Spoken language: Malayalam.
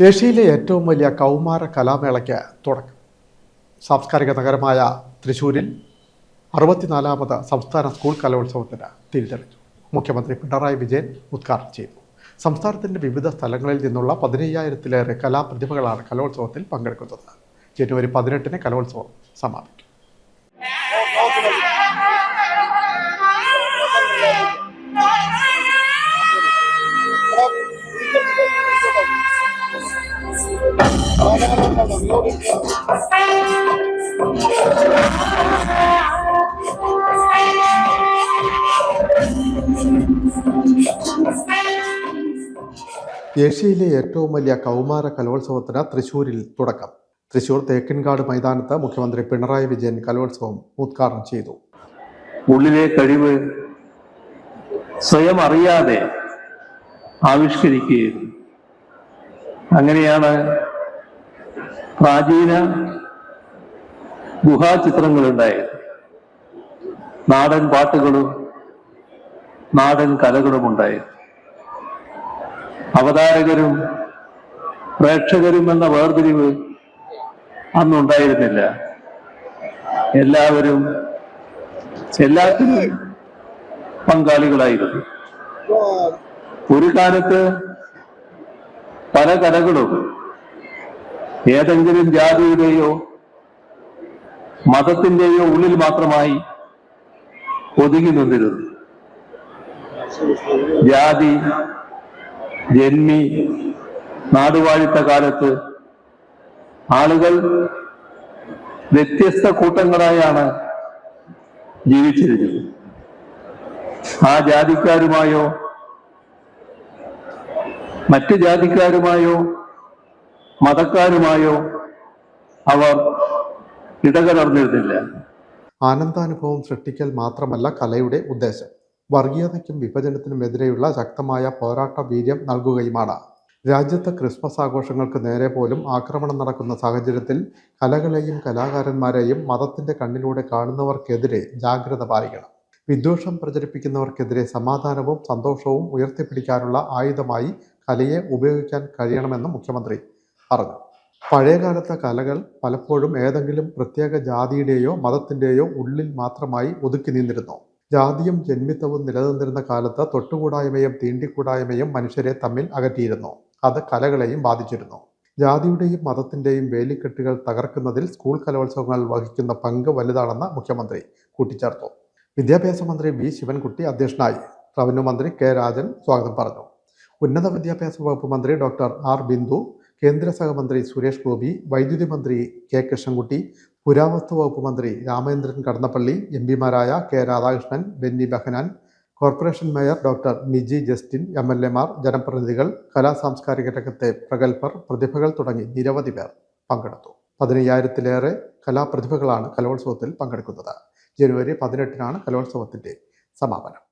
ഏഷ്യയിലെ ഏറ്റവും വലിയ കൗമാര കലാമേളയ്ക്ക് തുടക്കം. സാംസ്കാരിക നഗരമായ തൃശൂരിൽ അറുപത്തിനാലാമത് സംസ്ഥാന സ്കൂൾ കലോത്സവത്തിന് തിരിതെളിച്ചു മുഖ്യമന്ത്രി പിണറായി വിജയൻ ഉദ്ഘാടനം ചെയ്തു. സംസ്ഥാനത്തിന്റെ വിവിധ സ്ഥലങ്ങളിൽ നിന്നുള്ള പതിനയ്യായിരത്തിലേറെ കലാപ്രതിഭകളാണ് കലോത്സവത്തിൽ പങ്കെടുക്കുന്നത്. ജനുവരി പതിനെട്ടിന് കലോത്സവം സമാപിക്കും. ഏഷ്യയിലെ ഏറ്റവും വലിയ കൗമാര കലോത്സവത്തിന് തൃശൂരിൽ തുടക്കം. തൃശൂർ തേക്കിൻകാട് മൈതാനത്ത് മുഖ്യമന്ത്രി പിണറായി വിജയൻ കലോത്സവം ഉദ്ഘാടനം ചെയ്തു. ഉള്ളിലെ കഴിവ് സ്വയം അറിയാതെ ആവിഷ്കരിക്കുകയായിരുന്നു. അങ്ങനെയാണ് പ്രാചീന ഗുഹാചിത്രങ്ങളുണ്ടായിരുന്നു. നാടൻ പാട്ടുകളും നാടൻ കലകളും ഉണ്ടായിരുന്നു. അവതാരകരും പ്രേക്ഷകരും എന്ന വേർതിരിവ് അന്നുണ്ടായിരുന്നില്ല. എല്ലാവരും എല്ലാത്തിനും പങ്കാളികളായിരുന്നു. ഒരു കാലത്ത് പല കലകളും ഏതെങ്കിലും ജാതിയുടെയോ മതത്തിന്റെയോ ഉള്ളിൽ മാത്രമായി ഒതുങ്ങി നിന്നിരുന്നു. ജാതി ജന്മി നാടുവാഴിത്ത കാലത്ത് ആളുകൾ വ്യത്യസ്ത കൂട്ടങ്ങളായാണ് ജീവിച്ചിരുന്നത്. ആ ജാതിക്കാരുമായോ മറ്റു ജാതിക്കാരുമായോ മതക്കാരുമായോ അവർ ഇടകലർന്നിരുന്നില്ല. ആനന്ദാനുഭവം സൃഷ്ടിക്കൽ മാത്രമല്ല കലയുടെ ഉദ്ദേശം. വർഗീയതയ്ക്കും വിഭജനത്തിനുമെതിരെയുള്ള ശക്തമായ പോരാട്ട വീര്യം നൽകുകയുമാണ്. രാജ്യത്ത് ക്രിസ്മസ് ആഘോഷങ്ങൾക്ക് നേരെ പോലും ആക്രമണം നടക്കുന്ന സാഹചര്യത്തിൽ കലകളെയും കലാകാരന്മാരെയും മതത്തിന്റെ കണ്ണിലൂടെ കാണുന്നവർക്കെതിരെ ജാഗ്രത പാലിക്കണം. വിദ്വേഷം പ്രചരിപ്പിക്കുന്നവർക്കെതിരെ സമാധാനവും സന്തോഷവും ഉയർത്തിപ്പിടിക്കാനുള്ള ആയുധമായി കലയെ ഉപയോഗിക്കാൻ കഴിയണമെന്ന് മുഖ്യമന്ത്രി പറഞ്ഞു പഴയകാലത്തെ കലകൾ പലപ്പോഴും ഏതെങ്കിലും പ്രത്യേക ജാതിയുടെയോ മതത്തിന്റെയോ ഉള്ളിൽ മാത്രമായി ഒതുക്കി നിന്നിരുന്നു. ജാതിയും ജന്മിത്തവും നിലനിന്നിരുന്ന കാലത്ത് തൊട്ടുകൂടായ്മയും തീണ്ടിക്കൂടായ്മയും മനുഷ്യരെ തമ്മിൽ അകറ്റിയിരുന്നു. അത് കലകളെയും ബാധിച്ചിരുന്നു. ജാതിയുടെയും മതത്തിന്റെയും വേലിക്കെട്ടുകൾ തകർക്കുന്നതിൽ സ്കൂൾ കലോത്സവങ്ങൾ വഹിക്കുന്ന പങ്ക് വലുതാണെന്ന് മുഖ്യമന്ത്രി കൂട്ടിച്ചേർത്തു. വിദ്യാഭ്യാസ മന്ത്രി വി. ശിവൻകുട്ടി അധ്യക്ഷനായി. റവന്യൂ മന്ത്രി കെ. രാജൻ സ്വാഗതം പറഞ്ഞു. ഉന്നത വിദ്യാഭ്യാസ വകുപ്പ് മന്ത്രി ഡോക്ടർ ആർ. ബിന്ദു കേന്ദ്ര സഹമന്ത്രി സുരേഷ് ഗോപി വൈദ്യുതി മന്ത്രി കെ കൃഷ്ണൻകുട്ടി പുരാവസ്തു വകുപ്പ് മന്ത്രി Ramendran Kadannappally M പിമാരായ K Radhakrishnan Benny Behanan corporation mayor doctor Niji Justin M L എമാർ ജനപ്രതിനിധികൾ കലാ സാംസ്കാരിക രംഗത്തെ പ്രഗത്ഭർ പ്രതിഭകൾ തുടങ്ങി നിരവധി പേർ പങ്കെടുത്തു. പതിനയ്യായിരത്തിലേറെ കലാപ്രതിഭകളാണ് കലോത്സവത്തിൽ പങ്കെടുക്കുന്നത്. ജനുവരി പതിനെട്ടിനാണ് കലോത്സവത്തിന്റെ സമാപനം.